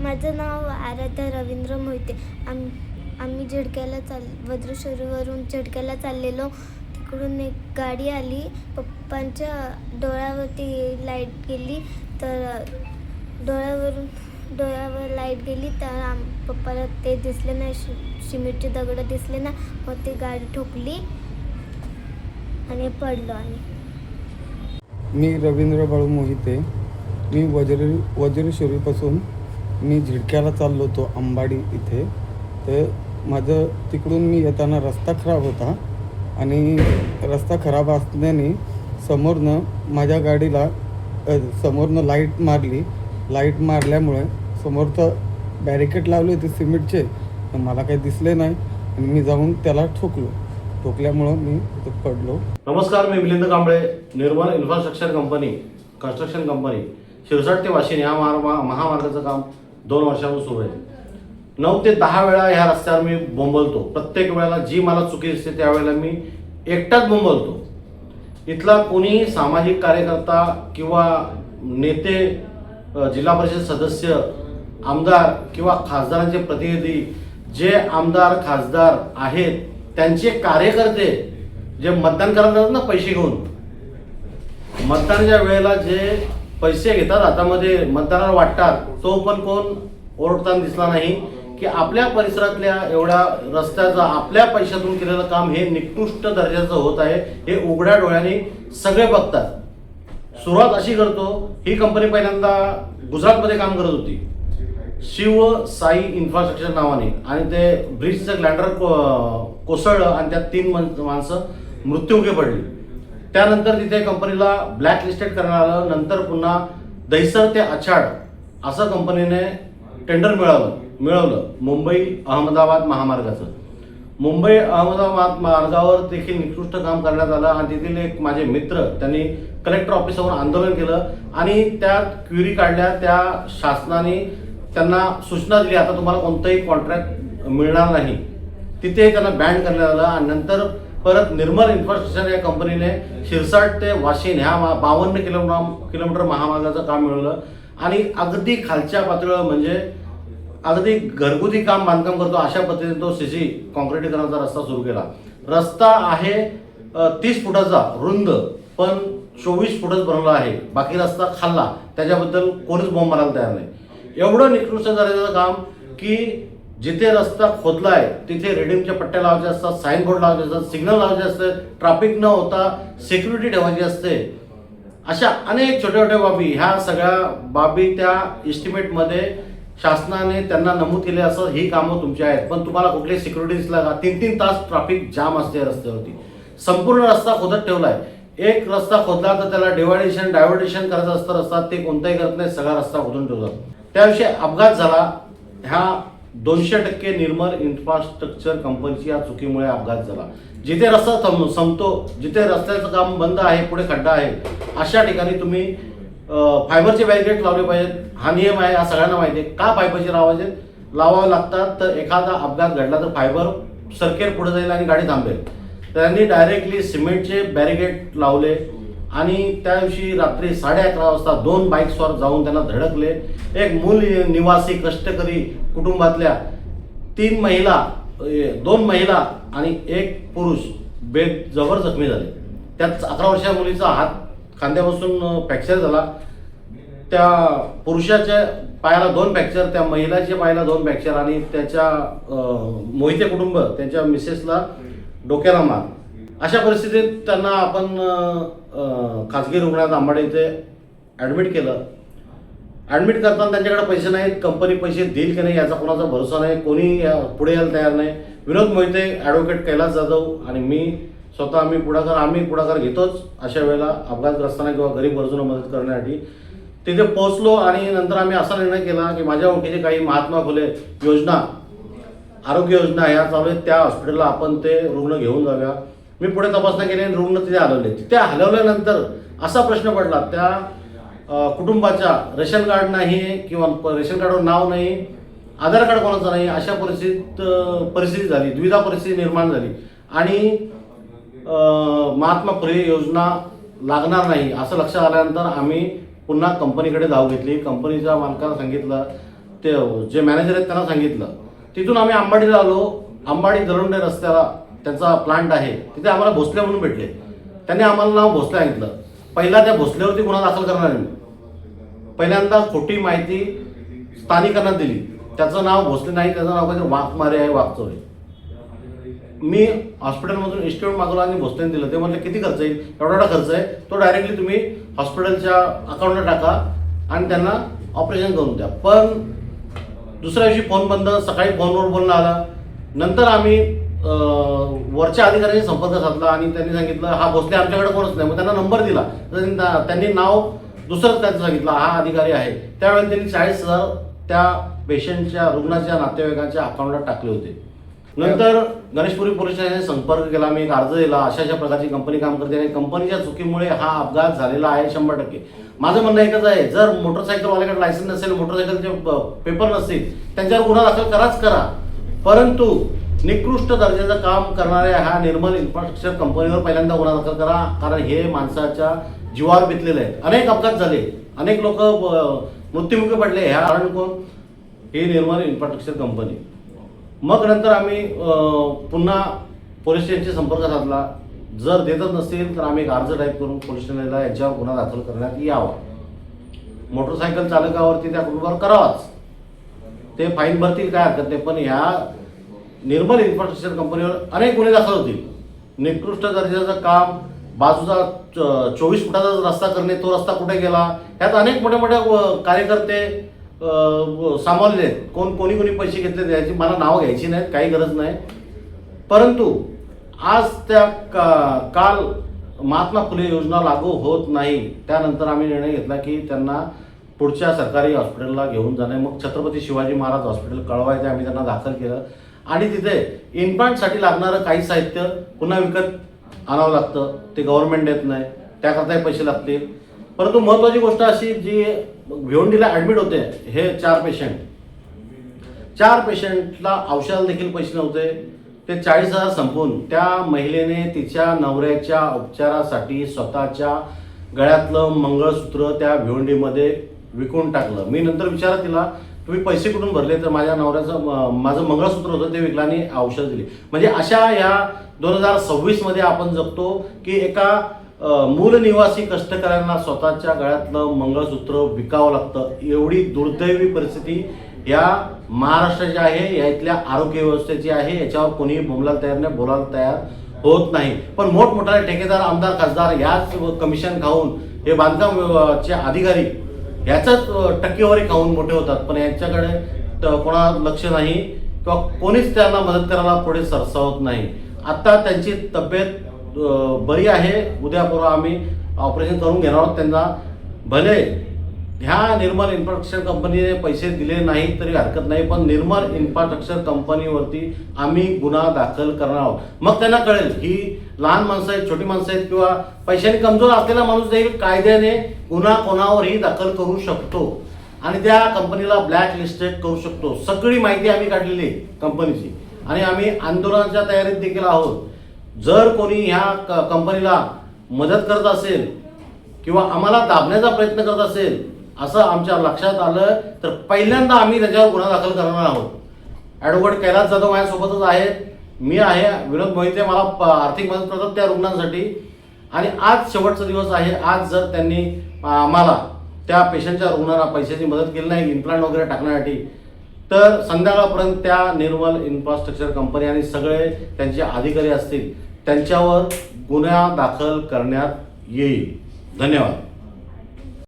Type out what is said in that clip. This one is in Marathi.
माझं नाव आराध्या रवींद्र मोहिते. आम आम्ही झडक्याला चाल वज्रेश्वरीवरून झडक्याला चाललेलो. तिकडून एक गाडी आली. पप्पांच्या डोळ्यावरती लाइट गेली. तर डोळ्यावरून डोळ्यावर लाइट गेली. तर आम पप्पाला ते दिसले नाही. शि सिमेंटचे दगडं दिसले ना मग ती गाडी ठोकली आणि पडलो आणि मी रवींद्र बाळू मोहिते. मी वज्र वज्रेश्वरीपासून मी झिडक्याला चाललो होतो अंबाडी इथे. तर माझं तिकडून मी येताना रस्ता खराब होता आणि रस्ता खराब असल्याने समोरनं माझ्या गाडीला समोरनं लाइट मारली. लाइट मारल्यामुळे समोरचं बॅरिकेड लावले होते सिमेंटचे. तर मला काही दिसले नाही आणि मी जाऊन त्याला ठोकलो. ठोकल्यामुळं मी पडलो. नमस्कार मी Milind Kamble Nirmal infrastructure company construction company. Shirsat ते वाशिन या महामार्गाचं काम दोन वर्षापासून सुरू आहे. नऊ ते दहा वेळा ह्या रस्त्यावर मी बोंबलतो. प्रत्येक वेळेला जी मला चुकी दिसते त्यावेळेला मी एकटाच बोंबलतो. इथला कोणी सामाजिक कार्यकर्ता किंवा नेते जिल्हा परिषद सदस्य आमदार किंवा खासदारांचे प्रतिनिधी जे आमदार खासदार आहेत त्यांचे कार्यकर्ते जे मतदान करत जातात ना पैसे घेऊन मतदानाच्या वेळेला जे पैसे घेतात. हातामध्ये मतदाराला वाटतात तो पण कोण ओरडताना दिसला नाही की आपल्या परिसरातल्या एवढ्या रस्त्याचं आपल्या पैशातून केलेलं काम हे निकृष्ट दर्जाचं होत आहे. हे उघड्या डोळ्याने सगळे बघतात. सुरुवात अशी करतो ही कंपनी पहिल्यांदा गुजरातमध्ये काम करत होती. शिव साई इन्फ्रास्ट्रक्चर नावाने. आणि ते ब्रिजचं ग्लँडर को कोसळलं आणि त्यात तीन मन- माणसं मृत्युमुखी पडली. त्यानंतर तिथे कंपनीला ब्लॅक लिस्टेड करण्यात आलं. नंतर पुन्हा दहिसर ते आछाड असं कंपनीने टेंडर मिळवलं मिळवलं. मुंबई अहमदाबाद महामार्गाचं. मुंबई अहमदाबाद मार्गावर देखील निकृष्ट काम करण्यात आलं आणि तेथील एक माझे मित्र त्यांनी कलेक्टर ऑफिसवर आंदोलन केलं आणि त्या क्युरी काढल्या. त्या शासनाने त्यांना सूचना दिली आता तुम्हाला कोणतंही कॉन्ट्रॅक्ट मिळणार नाही. तिथे त्यांना बॅन करण्यात आलं आणि नंतर परत निर्मल इन्फ्रास्ट्रक्चर या कंपनीने शिरसाट ते वाशिन ह्या मा- बावन्न किलोमीटर किलोमीटर महामार्गाचं काम मिळवलं. आणि अगदी खालच्या पातळीवर म्हणजे अगदी घरगुती काम बांधकाम करतो अशा पद्धतीने तो सी सी कॉन्क्रिटीकरणाचा रस्ता सुरू केला. रस्ता आहे तीस फुटाचा रुंद पण चोवीस फुटच बनवला आहे. बाकी रस्ता खाल्ला. त्याच्याबद्दल कोणीच बॉम्ब मारायला तयार नाही. एवढं निकृष्ट झालेलं काम की जिथे रस्ता खोदला आहे तिथे रेडिंगच्या पट्ट्या लावायच्या असतात साईन बोर्ड लावायचे असतात सिग्नल लावायचे असते ट्रॅफिक न होता सिक्युरिटी ठेवायची असते. अशा अनेक छोट्या छोट्या बाबी ह्या सगळ्या बाबी त्या इस्टिमेटमध्ये शासनाने त्यांना नमूद केले असं ही कामं तुमची आहेत. पण तुम्हाला कुठली सिक्युरिटी दिसला का? तीन तीन तास ट्रॅफिक जाम असते रस्त्यावरती. संपूर्ण रस्ता खोदत ठेवलाय. एक रस्ता खोदला तर त्याला डिवायडेशन डायव्हर्टेशन करायचं असतं रस्ता ते कोणताही करत नाही सगळा रस्ता खोदून ठेवतात. त्याविषयी अपघात झाला ह्या दोनशे टक्के निर्मल इन्फ्रास्ट्रक्चर कंपनीची या चुकीमुळे अपघात झाला. जिथे रस्ता थांब संपतो जिथे रस्त्याचं काम बंद आहे पुढे खड्डा आहे अशा ठिकाणी तुम्ही फायबरचे बॅरिकेड लावले पाहिजेत. हा नियम आहे हा सगळ्यांना माहिती आहे. का फायबरचे लावायचे? लावावे लागतात तर एखादा अपघात घडला तर फायबर सरकेल पुढे जाईल आणि गाडी थांबेल. त्यांनी डायरेक्टली सिमेंटचे बॅरिकेड लावले. आणि त्या दिवशी रात्री साडे अकरा वाजता दोन बाईक्सवर जाऊन त्यांना धडकले. एक मूल निवासी कष्टकरी कुटुंबातल्या तीन महिला दोन महिला आणि एक पुरुष बेद जबर जखमी झाले. त्यात अकरा वर्षाच्या मुलीचा हात खांद्यापासून फ्रॅक्चर झाला. त्या पुरुषाच्या पायाला दोन फ्रॅक्चर त्या महिलाच्या पायाला दोन फ्रॅक्चर आणि त्याच्या मोहिते कुटुंब त्यांच्या मिसेसला डोक्याला मार. अशा परिस्थितीत त्यांना आपण खाजगी रुग्णालयात आंबाडे इथे ॲडमिट केलं. ॲडमिट करताना त्यांच्याकडे पैसे नाहीत कंपनी पैसे देईल की नाही याचा कोणाचा भरोसा नाही कोणी या- पुढे यायला तयार नाही. विनोद मोहिते ॲडव्होकेट कैलास जाधव आणि मी स्वतः आम्ही पुढाकार आम्ही पुढाकार घेतोच अशा वेळेला अपघातग्रस्तांना किंवा गरीब गरजूंना मदत करण्यासाठी. तिथे पोहोचलो आणि नंतर आम्ही असा निर्णय केला की माझ्या ओळखीचे काही महात्मा फुले योजना आरोग्य योजना ह्या चालू आहेत. त्या हॉस्पिटलला आपण ते रुग्ण घेऊन जाऊया मी पुढे तपासणी केली आणि रुग्ण तिथे हलवले. तिथे हलवल्यानंतर असा प्रश्न पडला त्या कुटुंबाच्या रेशन कार्ड नाही किंवा रेशन कार्डवर नाव नाही आधार कार्ड कोणाचं नाही अशा परिस्थितीत परिस्थिती झाली द्विधा परिस्थिती निर्माण झाली. आणि महात्मा फुले योजना लागणार नाही असं लक्षात आल्यानंतर आम्ही पुन्हा कंपनीकडे धाव घेतली. कंपनीच्या मालकाला सांगितलं ते जे मॅनेजर आहेत त्यांना सांगितलं. तिथून आम्ही अंबाडीला आलो. अंबाडी दरुंडे रस्त्याला त्यांचा प्लांट आहे तिथे आम्हाला भोसले म्हणून भेटले. त्यांनी आम्हाला नाव भोसले सांगितलं. पहिला त्या भोसल्यावरती गुन्हा दाखल करणार नाही मी. पहिल्यांदा खोटी माहिती स्थानिकांना दिली. त्याचं नाव भोसले नाही त्याचं नाव काहीतरी वाघमारे आहे वाघचोरे. मी हॉस्पिटलमधून इन्स्टिट्यूट मागवला आणि भोसलेने दिलं. ते म्हटलं किती खर्च येईल? एवढा एवढा खर्च आहे. तो डायरेक्टली तुम्ही हॉस्पिटलच्या अकाउंटला टाका आणि त्यांना ऑपरेशन करून द्या. पण दुसऱ्या दिवशी फोन बंद सकाळी फोनवर बोलणं आला. नंतर आम्ही वरच्या अधिकाऱ्यांशी संपर्क साधला आणि त्यांनी सांगितलं हा भोसले आमच्याकडे कोणच नाही. मग त्यांना नंबर दिला. तर त्यांनी त्यांनी नाव दुसरं त्यांचं सांगितलं हा अधिकारी आहे. त्यावेळी त्यांनी चाळीस हजार त्या पेशंटच्या रुग्णाच्या नातेवाईकांच्या अकाउंटला टाकले होते. नंतर गणेशपुरी पोलीस स्टेशनने संपर्क केला मी एक अर्ज दिला अशा अशा प्रकारची कंपनी काम करते आणि कंपनीच्या चुकीमुळे हा अपघात झालेला आहे शंभर टक्के. माझं म्हणणं एकच आहे जर मोटरसायकलवाल्याकडे लायसन्स नसेल मोटरसायकलचे पेपर नसतील त्यांच्यावर गुन्हा दाखल कराच करा. परंतु निकृष्ट दर्जाचं काम करणाऱ्या ह्या निर्मल इन्फ्रास्ट्रक्चर कंपनीवर पहिल्यांदा गुन्हा दाखल करा. कारण हे माणसाच्या जीवावर बितलेले आहेत अनेक अपघात झाले. अनेक लोक मृत्युमुखी पडले. ह्या कारण कोण? ही निर्मल इन्फ्रास्ट्रक्चर कंपनी मग नंतर आम्ही पुन्हा पोलीस स्टेशनशी संपर्क साधला. जर देतच नसेल तर आम्ही एक अर्ज टाईप करून पोलीस स्टेशनला याच्यावर गुन्हा दाखल करण्यात यावा. मोटरसायकल चालकावरती त्या कुटुंबावर करावाच. ते फाईन भरतील काय हरकत नाही. पण ह्या निर्मल इन्फ्रास्ट्रक्चर कंपनीवर अनेक गुन्हे दाखल होतील. निकृष्ट दर्जाचं काम बाजूचा च- चोवीस फुटाचा रस्ता करणे तो रस्ता कुठे गेला? ह्यात अनेक मोठ्या मोठ्या कार्यकर्ते व- सामावलेले आहेत. कोण कोणी कोणी पैसे घेतले त्याची मला नावं घ्यायची नाहीत काही गरज नाही. परंतु आज त्या का- काल महात्मा फुले योजना लागू होत नाही. त्यानंतर आम्ही निर्णय घेतला की त्यांना पुढच्या सरकारी हॉस्पिटलला घेऊन जाणे. मग छत्रपती शिवाजी महाराज हॉस्पिटल कळवायचं आम्ही त्यांना दाखल केलं. आणि तिथे इम्प्लांटसाठी लागणारं काही साहित्य पुन्हा विकत आणावं लागतं. ते गव्हर्नमेंट देत नाही. त्याकरताही पैसे लागतील. परंतु महत्त्वाची गोष्ट अशी जी भिवंडीला ॲडमिट होते हे चार पेशंट चार पेशंटला औषधाला देखील पैसे नव्हते. ते चाळीस हजार संपवून त्या महिलेने तिच्या नवऱ्याच्या उपचारासाठी स्वतःच्या गळ्यातलं मंगळसूत्र त्या भिवंडीमध्ये विकून टाकलं. मी नंतर विचारत तिला तुम्ही पैसे कुठून भरले? तर माझ्या नवऱ्याचं माझं मंगळसूत्र होतं ते विकलं आणि औषध दिली. म्हणजे अशा ह्या दोन हजार सव्वीसमध्ये आपण जगतो की एका मूलनिवासी मूल निवासी कष्टकऱ्यांना स्वतःच्या गळ्यातलं मंगळसूत्र विकावं लागतं. एवढी दुर्दैवी परिस्थिती या महाराष्ट्राची आहे या इथल्या आरोग्य व्यवस्थेची आहे याच्यावर कोणीही बोलायला तयार नाही बोलायला तयार होत नाही. पण मोठमोठाले ठेकेदार आमदार खासदार याच कमिशन खाऊन हे बांधकाम चे अधिकारी ह्याचाच टक्केवारी खाऊन मोठे होतात? पण यांच्याकडे त- कोणा लक्ष नाही किंवा कोणीच त्यांना मदत करायला पुढे सरसावत नाही. आता त्यांची तब्येत बरी आहे. उद्या परवा आम्ही ऑपरेशन करून घेणार आहोत त्यांना. भले ह्या निर्मल इन्फ्रास्ट्रक्चर कंपनीने पैसे दिले नाही तरी हरकत नाही पण निर्मल इन्फ्रास्ट्रक्चर कंपनीवरती आम्ही गुन्हा दाखल करणार आहोत. मग त्यांना कळेल ही लहान माणसं आहेत छोटी माणसं आहेत किंवा पैशाने कमजोर असलेला माणूस देखील कायद्याने गुन्हा कोणावरही दाखल करू शकतो आणि त्या कंपनीला ब्लॅक लिस्टेड करू शकतो. सगळी माहिती आम्ही काढलेली आहे कंपनीची. आणि आम्ही आंदोलनाच्या तयारीत देखील आहोत. जर कोणी ह्या क- कंपनीला मदत करत असेल किंवा आम्हाला दाबण्याचा प्रयत्न करत असेल असं आमच्या लक्षात आलं तर पहिल्यांदा आम्ही त्याच्यावर गुन्हा दाखल करणार आहोत. ॲडव्होकेट कैलास जाधव माझ्यासोबतच आहेत. मी आहे. विनोद मोहिते मला प- आर्थिक मदत करतात त्या रुग्णांसाठी. आणि आज शेवटचा दिवस आहे. आज जर त्यांनी आम्हाला त्या पेशंटच्या रुग्णांना पैशाची मदत केली नाही इम्प्लांट वगैरे टाकण्यासाठी तर संध्याकाळपर्यंत त्या निर्मल इन्फ्रास्ट्रक्चर कंपनी आणि सगळे त्यांचे अधिकारी असतील त्यांच्यावर गुन्हा दाखल करण्यात येईल. धन्यवाद.